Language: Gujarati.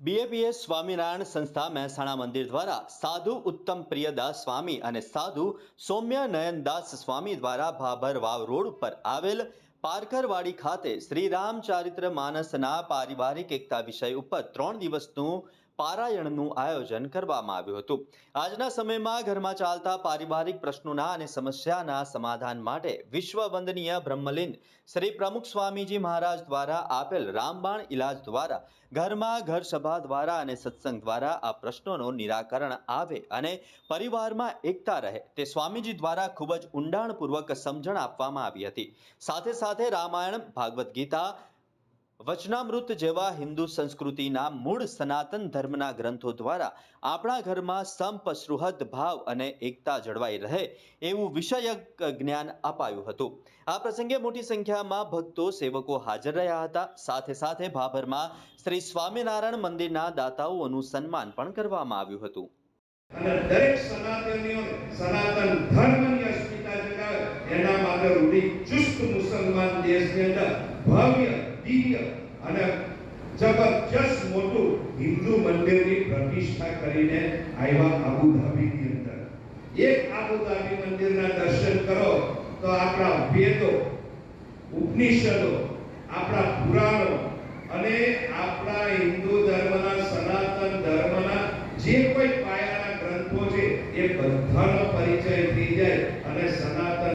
બીએપીએસ સ્વામિનારાયણ સંસ્થા મહેસાણા મંદિર દ્વારા સાધુ ઉત્તમ પ્રિયદાસ સ્વામી અને સાધુ સૌમ્ય નયનદાસ સ્વામી દ્વારા ભાભર વાવ રોડ ઉપર આવેલ પારકરવાડી ખાતે શ્રી રામચરિત્ર માનસના પારિવારિક એકતા વિષય ઉપર ત્રણ દિવસનું પારાયણનું આયોજન કરવામાં આવ્યું હતું. આજના સમયમાં ઘરમાં ચાલતા પારિવારિક પ્રશ્નોના અને સમસ્યાના સમાધાન માટે વિશ્વ વંદનીય બ્રહ્મલીન શ્રી પ્રમુખ સ્વામીજી મહારાજ દ્વારા આપેલ રામબાણ ઇલાજ દ્વારા, ઘરમાં ઘર સભા દ્વારા અને સત્સંગ દ્વારા આ પ્રશ્નોનું નિરાકરણ આવે અને પરિવારમાં એકતા રહે તે સ્વામીજી દ્વારા ખૂબ જ ઊંડાણપૂર્વક સમજણ આપવામાં આવી હતી. સાથે સાથે રામાયણ, ભાગવદ્ ગીતા વચનામૃત જેવા હિન્દુ સંસ્કૃતિના મૂળ સનાતન ધર્મના ગ્રંથો દ્વારા આપણા ઘરમાં સંપ સુહૃદ ભાવ અને એકતા જળવાઈ રહે એવું વિષયક જ્ઞાન અપાયું હતું. આ પ્રસંગે મોટી સંખ્યામાં ભક્તો, સેવકો હાજર રહ્યા હતા. સાથે સાથે ભાભરમાં શ્રી સ્વામિનારાયણ મંદિરના દાતાઓનું સન્માન પણ કરવામાં આવ્યું હતું. અને દરેક સનાતનીઓ સનાતન ધર્મની અસ્મિતા જગાવે એના માટે રૂઢી ચુસ્ત મુસલમાન દેશની અંદર ભવ્ય દિવ્ય અને જબરજસ્ત મોટું હિન્દુ મંદિરની પ્રતિષ્ઠા કરીને આવ્યા આબુધાબીની અંદર. એક આબુધાબી મંદિરના દર્શન કરો તો આપણા વેદો, ઉપનિષદો, આપણા પુરાણો અને આપણા હિન્દુ ધર્મના સનાતન ધર્મના જે કોઈ પાયાના ગ્રંથો છે એ બધાનો